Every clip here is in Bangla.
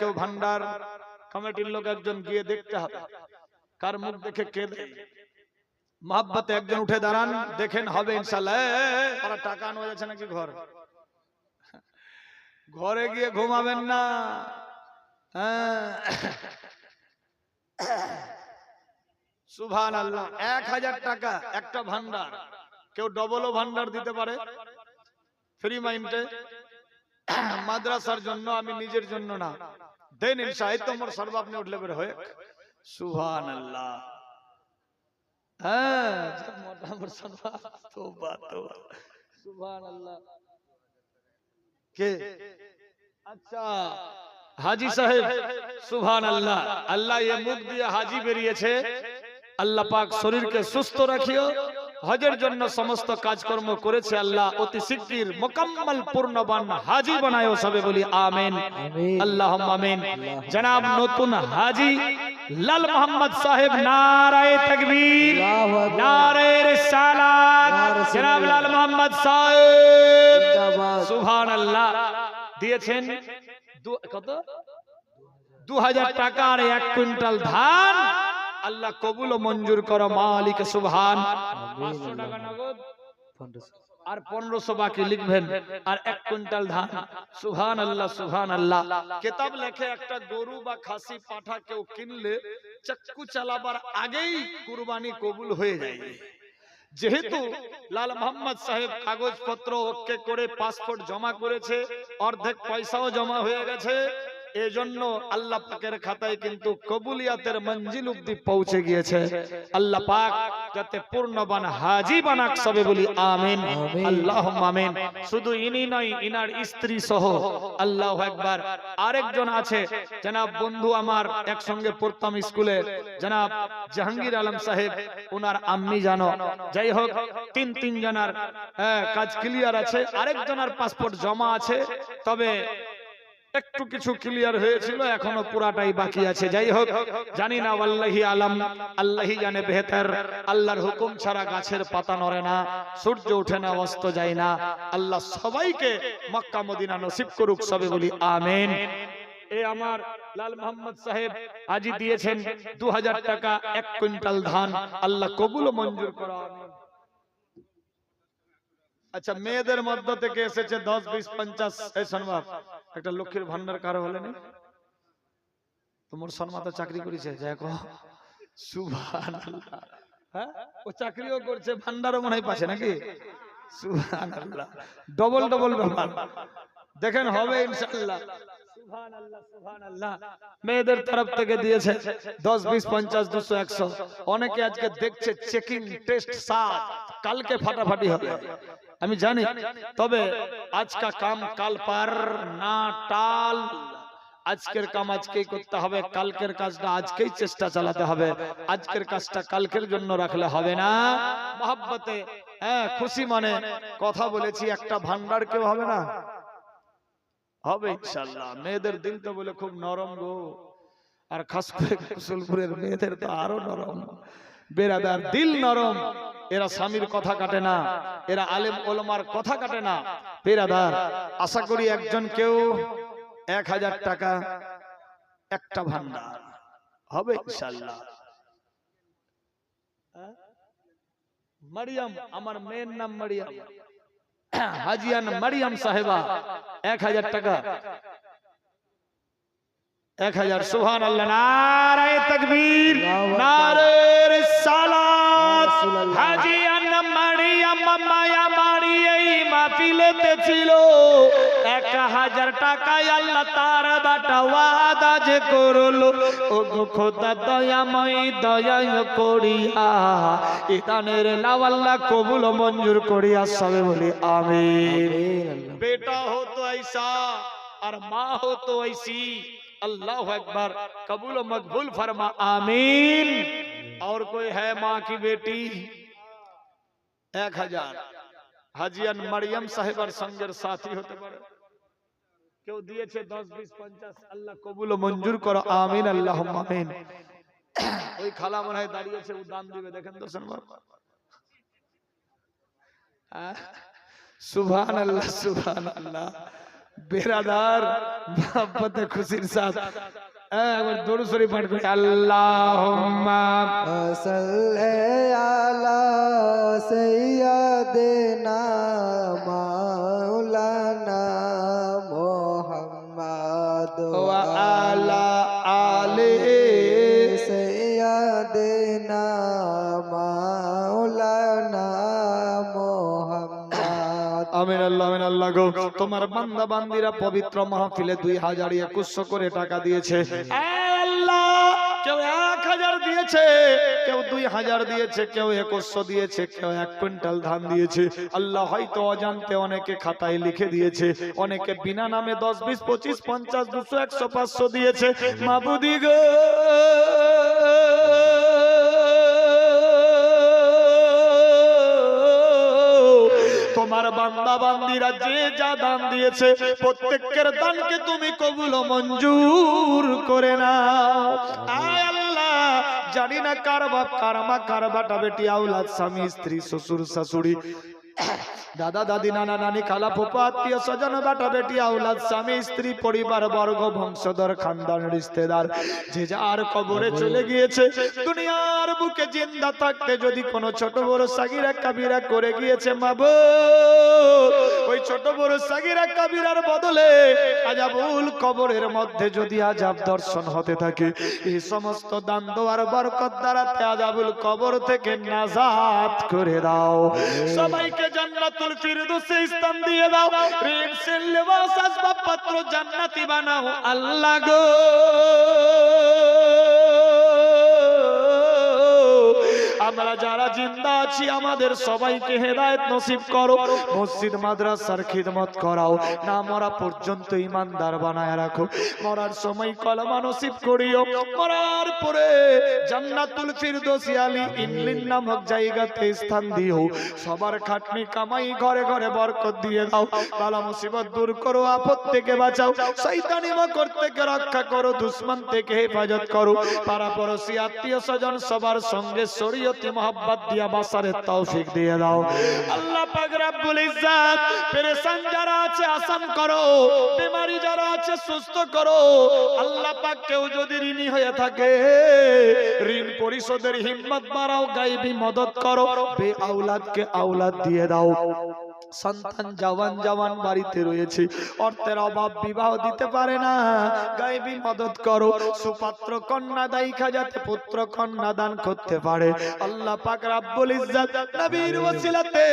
কেউ ভান্ডার, কমিটির লোক একজন গিয়ে দেখতে হবে। কার মুখ দেখে কে মহাব্বতে একজন উঠে দাঁড়ান, দেখেন হবে ইনশাল্লাহ টাকা আনা যাচ্ছে নাকি ঘর? ঘরে গিয়ে ঘুমাবেন না। হ্যাঁ। সুভান আল্লাহ এক হাজার টাকা, একটা ভান্ডার। কেউ ডবলও ভান্ডার দিতে পারে। ফ্রি মাইন্ডে মাদ্রাসার জন্য আমি নিজের জন্য না। দেন সাহিত্য মোর সর্ব আপনি উঠলে বের হয়ে। সুভান আল্লাহ হ্যাঁ আচ্ছা হাজি সাহেব আল্লাহ এ দিয়ে হাজি বেরিয়েছে। আল্লাহ পাক শরীরকে সুস্থ রাখিও। হজের জন্য সমস্ত কাজকর্ম করেছে আল্লাহ অতি শিগগির মোকাম্মল পূর্ণবান হাজি বানায়ও সবে বলি আমেন। আল্লাহ আমিন। জনাব নতুন হাজি লাল মোহাম্মদ সাহেব নারায়ে তাকবীর নারায়ে রিসালাত। জনাব লাল মোহাম্মদ সাহেব সুবহানাল্লাহ। দিয়েছেন দু- কত? দু হাজার টাকা আর এক কুইন্টাল ধান। আল্লাহ কবুল ও মঞ্জুর করো, মালিক সুবহান। আর পনেরোশো বাকি লিখবেন। আর এক কুইন্টাল ধান। সুহান আল্লাহ সুহান আল্লাহ কেতাব লেখে একটা গরু বা খাসি পাঠা কেউ কিনলে চাক্কু চালাবার আগেই কুরবানি কবুল হয়ে যায়। যেহেতু লাল মোহাম্মদ সাহেব কাগজপত্র ওকে করে পাসপোর্ট জমা করেছে, অর্ধেক পয়সাও জমা হয়ে গেছে এজন্য আল্লাহ পাকের খাতায় কিন্তু কবুলিয়াতের মঞ্জিল অব্দি পৌঁছে গিয়েছে। আল্লাহ পাক যাতে পূর্ণবান হাজি বানাক সবে বলি আমিন। আল্লাহ আমিন। শুধু ইনি নয় ইনার স্ত্রী সহ আল্লাহ একবার আরেকজন আছে জনাব বন্ধু আমার একসঙ্গে পড়তাম স্কুলে। জনাব জাহাঙ্গীর আলম সাহেব ওনার আম্মি জানো। যাই হোক তিন তিন জনার হ্যাঁ, কাজ ক্লিয়ার আছে। আরেকজনের পাসপোর্ট জমা আছে। তবে একটু কিছু ক্লিয়ার হয়েছিল, এখনও পুরাটাই বাকি আছে। যাই হোক, জানি না আল্লাহি আলম আল্লাহি জানে বেহতার, আল্লাহর হুকুম ছাড়া গাছের পাতা নড়ে না, সূর্য ওঠে না, অস্ত যায় না। আল্লাহ সবাইকে মক্কা, মদিনা নসিব করুক, সবে বলি আমেন। এ আমার লাল মোহাম্মদ সাহেব দিয়েছেন দু হাজার টাকা, এক কুইন্টাল ধান। আল্লাহ কবুল মঞ্জুর করা আচ্ছা মেয়েদের মধ্য থেকে এসেছে দশ, বিশ, পঞ্চাশ একটা লক্ষ্মীর ভান্ডার কারও হলে নি তোমার সন্মাতা চাকরি করেছে দেখো সুভান হ্যাঁ? ও চাকরিও করছে, ভান্ডারও মনে হয় পাশে নাকি? সুভান ডবল ডবল ব্যাপার। দেখেন হবে সুবহানাল্লাহ। মেয়েদের তরফ থেকে দিয়েছে দশ, বিশ, পঞ্চাশ, দুশো, একশো। অনেকে আজকে দেখছে চেকিং টেস্ট সাত। কালকে ফাটাফাটি হবে। আমি জানি। তবে আজকা কাম কাল পার না টাল। আজকের কাম আজকেই করতে হবে। কালকের কাজটা আজকেই চেষ্টা চালাতে হবে। আজকের কাজটা কালকের জন্য রাখলে হবে না। মহাব্বতে হ্যাঁ খুশি মানে কথা বলেছি। একটা ভান্ডার কেউ হবে না? হবে ইনশাল্লাহ মেয়েদের দিল তো বলে খুব নরম গো। আর খাস করে কুশলপুরের মেয়েদের তো আরও নরম। বেরাদার দিল নরম। এরা স্বামীর কথা কাটে না। এরা আলেম ওলমার কথা কাটে না। বেরাদার আশা করি একজন কেউ এক হাজার টাকা একটা ভান্ডার। হবে ইনশাল্লাহ হ্যাঁ? মারিয়াম আমার মেয়ের নাম মারিয়াম। হাজিয়ান মারিয়াম সাহেবা, এক হাজার টাকা। এক হাজার সুহান আল্লাহ নারায় তকবীর নারের সালাত। হাজিয়ান মারিয়াম মায়া মারিয়াই মাফিলেতে ছিল। হাজার টাকায় আল্লাহ তার বাটা ওয়াদা যে করলো ও গো খোদা দয়াময় দয়া করিয়া ইদানের লাওয়াল্লাহ কবুল ও মঞ্জুর করিয়া সবে বলি আমিন बेटा हो तो ऐसा और माँ हो तो ऐसी अल्लाह अकबर कबूल और मकबूल फरमा आमीन और कोई है माँ की बेटी एक हजार হাজিয়ান মারিয়াম সাহেবার সঙ্গের সাথী হতে পারে কেউ দিয়েছে দশ বিশ পঞ্চাশ আল্লাহ কবুল মঞ্জুর করো আমিন আল্লাহ ওই খালা মনে হয় দাঁড়িয়েছে দান দিবে দেখেন তো হ্যাঁ? সুভান আল্লাহ সুভান আল্লাহ বেরাদার মহাব্বতে খুশির সাথ। হ্যাঁ, একবার দরুদ শরীফ পাঠ করি। আমিন আল্লাহ আমিন আল্লাহ গো। তোমার বান্দা, বান্দিরা পবিত্র মাহফিলে দুই হাজার একুশশো করে টাকা দিয়েছে। আল্লাহ, কেউ এক হাজার দিয়েছে, কেউ দুই হাজার দিয়েছে, কেউ একুশশো দিয়েছে, কেউ এক কুইন্টাল ধান দিয়েছে। আল্লাহ হয়তো অজান্তে অনেকে খাতায় লিখে দিয়েছে, অনেকে বিনা নামে দশ, বিশ, পঁচিশ, পঞ্চাশ, দুশো, একশো, পাঁচশো দিয়েছে। মাবুদি গো। বান্দা যে যা দান দিয়েছে, প্রত্যেকের দানকে তুমি কবুল মঞ্জুর করে না আয় আল্লাহ, জানি না কার বাপ, কার মা, কার বাটা বেটি, আউলাদ, স্বামী, স্ত্রী, শ্বশুর, শাশুড়ি। দাদা দাদি নানা নানি খালা ফুপা আত্মীয় স্বজন বাটা বেটি আউলাদ স্বামী স্ত্রী পরিবার বর্গ বংশধর খানদান রিস্তেদার যে যার কবরে চলে গিয়েছে দুনিয়ার বুকে জিন্দা থাকতে যদি কোনো ছোট বড় সাগিরা কাবিরা করে গিয়েছে মাবো ওই ছোট বড় সাগিরা কাবিরার বদলে আজাবুল কবরের মধ্যে যদি আজাব দর্শন হতে থাকে এই সমস্ত দান দোয়ার বরকত দ্বারাতে আজাবুল কবর থেকে নাজাত করে দাও। সবাইকে জান্নাতুল ফিরদৌসে স্থান দিয়ে দাও। রিনসের লেবাস আসবাবপত্র জান্নাতি বানাও। আল্লাহ গো। আমরা যারা জিন্দা আছি, আমাদের সবাইকে হেদায়েত নসিব করো। মসজিদ, মাদ্রাসার খিদমত করাও। না, মরা পর্যন্ত ইমানদার বানায় রাখো। মরার সময় কলমা নসিব করিও। মরার পরে জান্নাতুল ফিরদৌসি আলী ইনলিন নামক জায়গাতে স্থান দিও। সবার খাটনি কামাই ঘরে ঘরে বরকত দিয়ে দাও। বালা মুসিবত দূর করো, আপদ থেকে বাঁচাও। শয়তানি মকর থেকে রক্ষা করো, দুশ্মন থেকে হেফাজত করো। পাড়া আত্মীয় স্বজন সবার সঙ্গে শরীয়তি মোহাব্বত দিয়া বাসারের তৌফিক দিয়ে দাও। আল্লাহ পাক রব্বুল ইজ্জাত, পেরেশান যারা আছে, আসান করো। বিমারি যারা আছে, সুস্থ করো। আল্লাহ পাক কেউ যদি ঋণী হয়ে থাকে, ঋণ পরিশোধের হিম্মত বাড়াও, গাইবি মদত করো। বে আওলাদকে আওলাদ দিয়ে দাও। সন্তান জওয়ান জওয়ান বাড়িতে রয়েছে। অর্থের অভাব বিবাহ দিতে পারে না। গাইবি মদত করো। সুপাত্র কন্যা দায়িকা যাতে পুত্র কন্যা দান করতে পারে। আল্লাহ পাক রাব্বুল ইজ্জাত নবীর ওসিলাতে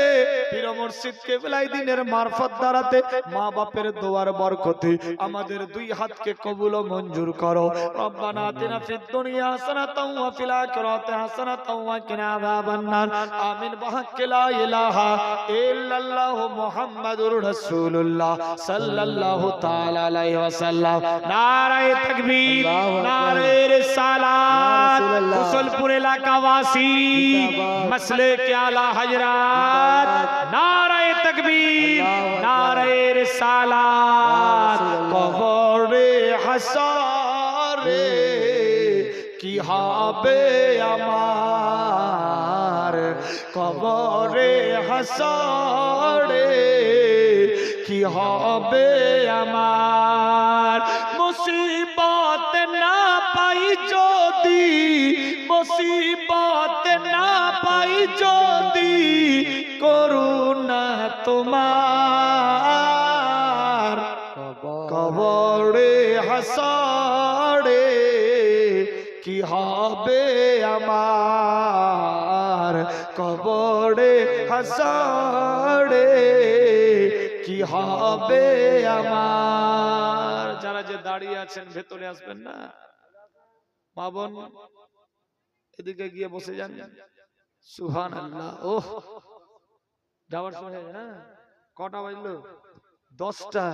পীর মুর্শিদ কেবলাই দিনের মারফত দ্বারাতে মা বাপের দোয়ার বরকতে আমাদের দুই হাতকে কবুল ও মঞ্জুর করো। রব্বানা আতিনা ফিদ দুনিয়া হাসানাতাও ওয়া ফিল আখিরাতি হাসানাতাও ওয়া কিনা আযাবান নার। আমিন। বিহাক্কি লা ইলাহা ইল্লাল্লাহু। মুহাম্মাদুর রাসূলুল্লাহ সাল্লাল্লাহু তাআলা আলাইহি ওয়াসাল্লাম। নারায়ে তাকবীর নারায়ে রিসালাত। কুশলপুর এলাকাবাসী মসলে কে আলা হযরত নারায়ে তাকবীর নারায়ে রিসালাত। কবরে হাসরে কি হবে আমার? কবরে হাসরে কি হবে আমার? মুসিবত না পাই যদি, মুসিবত না পাই যদি করুণা তোমার। কবরে হাসরে কি হবে আমার? কবরে হাসরে কি হবে আমার? যারা যে দাঁড়িয়ে আছেন, ভেতরে আসবেন না। মা বোন, এদিকে গিয়ে বসে যান। সুহান আল্লাহ ও যাওয়ার সময়, হয়ে? কটা বাজলো? দশটা।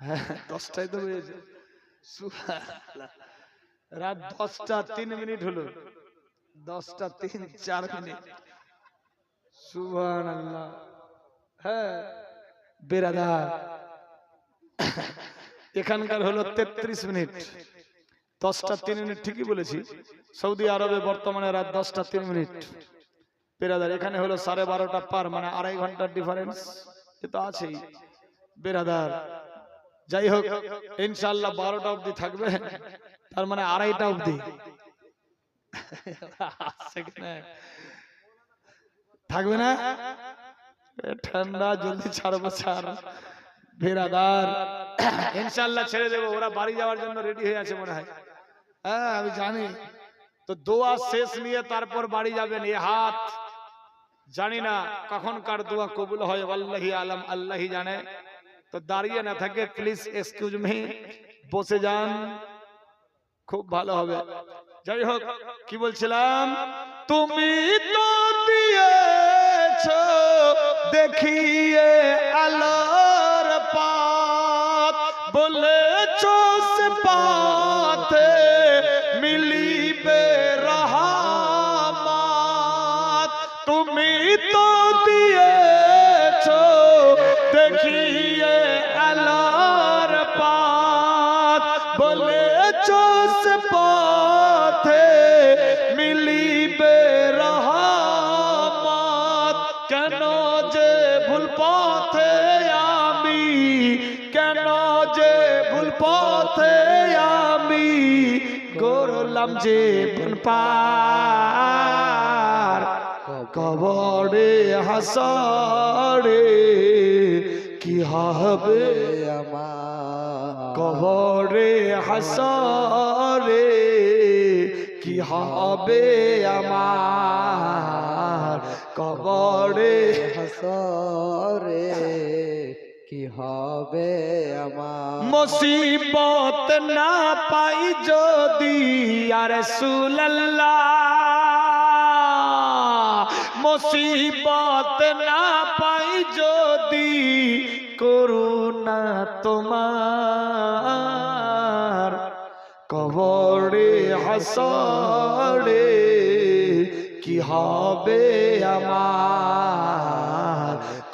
হ্যাঁ দশটায় তো হয়েছে সুবহানাল্লাহ। রাত দশটা তিন মিনিট হলো। দশটা তিন, চার মিনিট। হ্যাঁ বেরাদার। এখানকার হলো তেত্রিশ মিনিট। দশটা তিন মিনিট, ঠিকই বলেছি। সৌদি আরবে বর্তমানে রাত দশটা তিন মিনিট। বেরাদার, এখানে হলো সাড়ে বারোটা পার মানে আড়াই ঘণ্টার ডিফারেন্স এ তো আছেই। বেরাদার, যাই হোক ইনশাল্লাহ বারোটা অবধি থাকবে। তার মানে আড়াইটা অবধি। আসছে কিনা? থাকবে না? এ ঠান্ডা জলদি ছাড়বো ছাড় বেরাদার। ইনশাল্লাহ ছেড়ে দেবো ওরা বাড়ি যাওয়ার জন্য রেডি হয়ে আছে মনে হয়। হ্যাঁ আমি জানি। তো দোয়া শেষ নিয়ে তারপর বাড়ি যাবেন এ হাত। জানি না কখন কার দোয়া কবুল হয় আল্লাহি আলম আল্লাহি জানে। তো দাঁড়িয়ে না থাকে প্লিজ এক্সকিউজ মি বসে যান। খুব ভালো হবে। যাই হোক কি বলছিলাম? তুমি তো দিয়েছ দেখিয়ে আলোর পাত বলেছ সে পাথে মিলিবে রহমত। তুমি তো দিয়েছ দেখিয়ে পথে আমি করলাম যে পার। কবরে, হাসরে কি হবে? আমার কবরে, হাসরে কি হবে আমার? কবরে, হাসরে কি হবে আমার? মুসিবত না পাই যদি আর মুসিবত না পাই যদি, করুণা তোমার। কবরে, হাসরে কি হবে আমার?